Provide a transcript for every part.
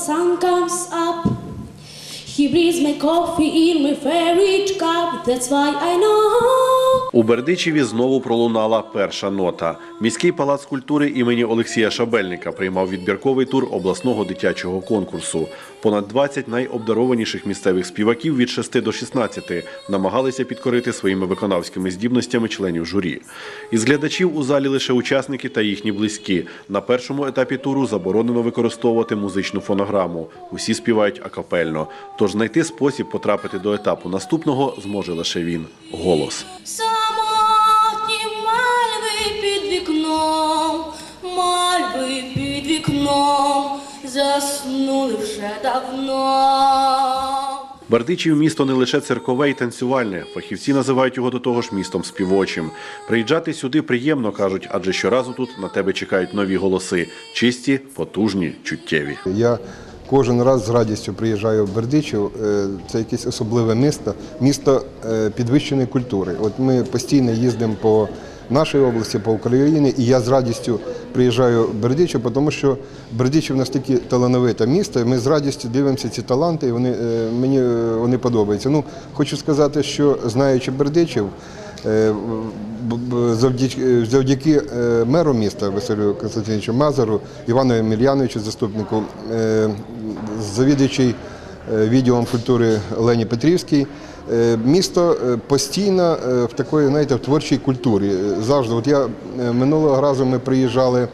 sun comes up. He brings my coffee in my favorite cup. That's why I know. У Бердичеві знову пролунала перша нота. Міський палац культури імені Олексія Шабельника приймав відбірковий тур обласного дитячого конкурсу. Понад 20 найобдарованіших місцевих співаків від 6 до 16 намагалися підкорити своїми виконавськими здібностями членів журі. Із глядачів у залі лише учасники та їхні близькі. На першому етапі туру заборонено використовувати музичну фонограму. Усі співають акапельно. Тож знайти спосіб потрапити до етапу наступного зможе лише він голос. Заснули вже давно. Бердичів місто не лише циркове і танцювальне. Фахівці називають його до того ж містом співочим. Приїжджати сюди приємно кажуть, адже щоразу тут на тебе чекають нові голоси, чисті, потужні, чуттєві. Я кожен раз з радістю приїжджаю в Бердичів. Е, Це якесь особливе місто, місто е, підвищеної культури. От ми постійно їздимо по нашій області, по Україні, і я з радістю приїжджаю в Бердичів, тому що Бердичів настільки талановите місто. Ми з радістю дивимося ці таланти, і вони е, мені е, вони подобаються. Ну хочу сказати, що знаючи Бердичів. Е, Завдяки, завдяки меру міста Василю Константиновичу Мазару, Івану Емельяновичу, заступнику, завідуючий відділом культури Олені Петрівській, місто е, постійно е, в такої, знаєте, в творчій культурі. Е, Завжди. От я е, минулого разу ми приїжджали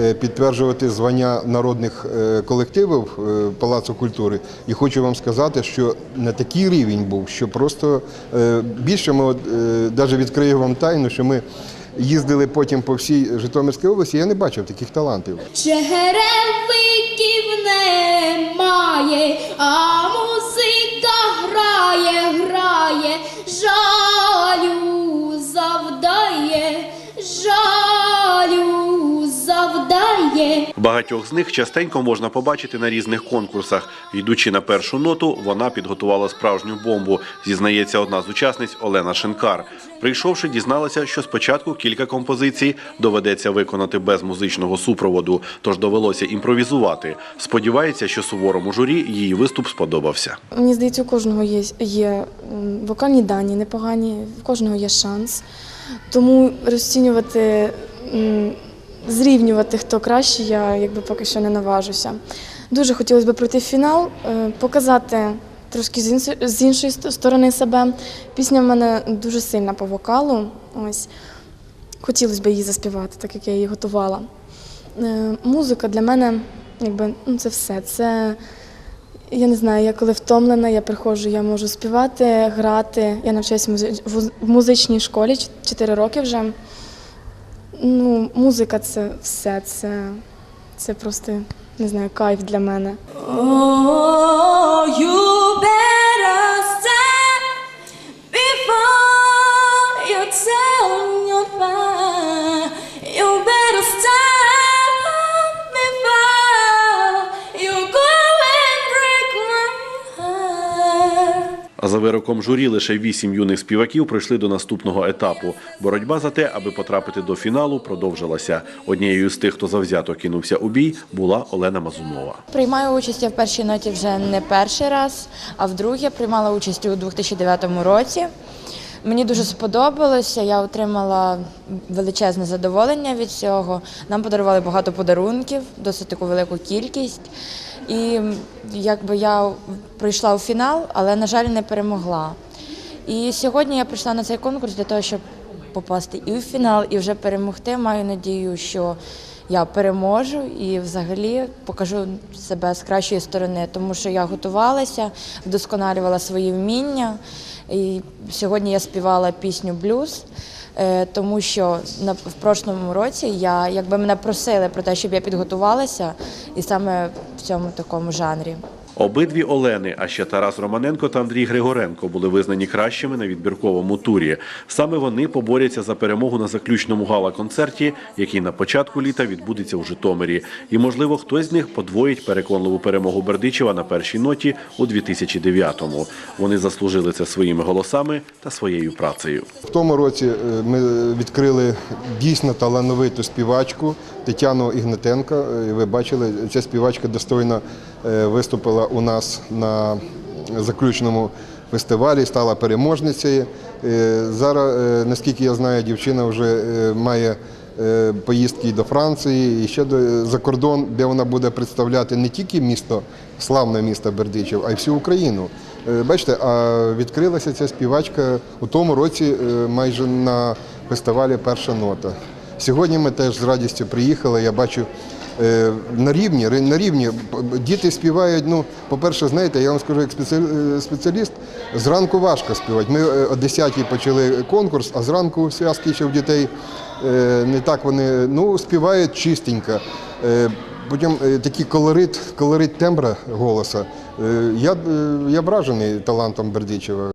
е, підтверджувати звання народних е, колективів е, Палацу культури. І хочу вам сказати, що на такий рівень був, що просто е, більше ми е, навіть відкрию вам тайну, що ми їздили потім по всій Житомирській області. Я не бачив таких талантів. Черевиків немає, Багатьох з них частенько можна побачити на різних конкурсах. Йдучи на першу ноту, вона підготувала справжню бомбу. Зізнається одна з учасниць Олена Шинкар. Прийшовши, дізналася, що спочатку кілька композицій доведеться виконати без музичного супроводу, тож довелося імпровізувати. Сподівається, що суворому журі її виступ сподобався. Мені здається, у кожного є, є вокальні дані непогані, в кожного є шанс. Тому розцінювати, зрівнювати, хто краще, я якби поки що не наважуся. Дуже хотілося б пройти в фінал, е, показати трошки з іншої сторони себе. Пісня в мене дуже сильна по вокалу. Ось. Хотілося б її заспівати, так як я її готувала. Е, Музика для мене якби, ну, це все. Це я не знаю, я коли втомлена, я приходжу, я можу співати, грати. Я навчаюся в музи- в уз- в музичній школі 4 роки вже. Ну, музика це все, це, це просто не знаю, кайф для мене. За вироком журі лише вісім юних співаків пройшли до наступного етапу. Боротьба за те, аби потрапити до фіналу, продовжилася. Однією з тих, хто завзято кинувся у бій, була Олена Мазунова. Приймаю участь я в першій ноті вже не перший раз, а вдруге приймала участь у 2009 році. Мені дуже сподобалося, я отримала величезне задоволення від цього. Нам подарували багато подарунків, досить таку велику кількість. І якби я прийшла у фінал, але, на жаль, не перемогла. І сьогодні я прийшла на цей конкурс для того, щоб попасти і в фінал, і вже перемогти. Маю надію, що я переможу і взагалі покажу себе з кращої сторони, тому що я готувалася, вдосконалювала свої вміння. І сьогодні я співала пісню блюз. е, Тому що в прошлому році я якби мене просили про те, щоб я підготувалася, і саме в цьому такому жанрі. Обидві Олени, а ще Тарас Романенко та Андрій Григоренко були визнані кращими на відбірковому турі. Саме вони поборються за перемогу на заключному гала-концерті, який на початку літа відбудеться у Житомирі. І, можливо, хтось з них подвоїть переконливу перемогу Бердичева на першій ноті у 2009-му. Вони заслужили це своїми голосами та своєю працею. В тому році е, ми відкрили дійсно талановиту співачку Тетяну Ігнатенко. Е, Ви бачили, ця співачка достойно е, виступила у нас на заключному фестивалі, стала переможницею. Е, Зараз, е, наскільки я знаю, дівчина вже е, має поїздки до Франції і ще за кордон, де вона буде представляти не тільки місто, славне місто Бердичів, а й всю Україну. Бачите, а відкрилася ця співачка у тому році майже на фестивалі Перша нота. Сьогодні ми теж з радістю приїхали. Я бачу на рівні, на рівні діти співають. Ну, по-перше, знаєте, я вам скажу, як е, спеціаліст, зранку важко співати. Ми е, о 10-й почали конкурс, а зранку зв'язки ще в дітей е, не так вони ну, співають чистенько. Е, Потім е, такий колорит, колорит тембра голоса. Е, Я, е, я вражений талантом Бердичева.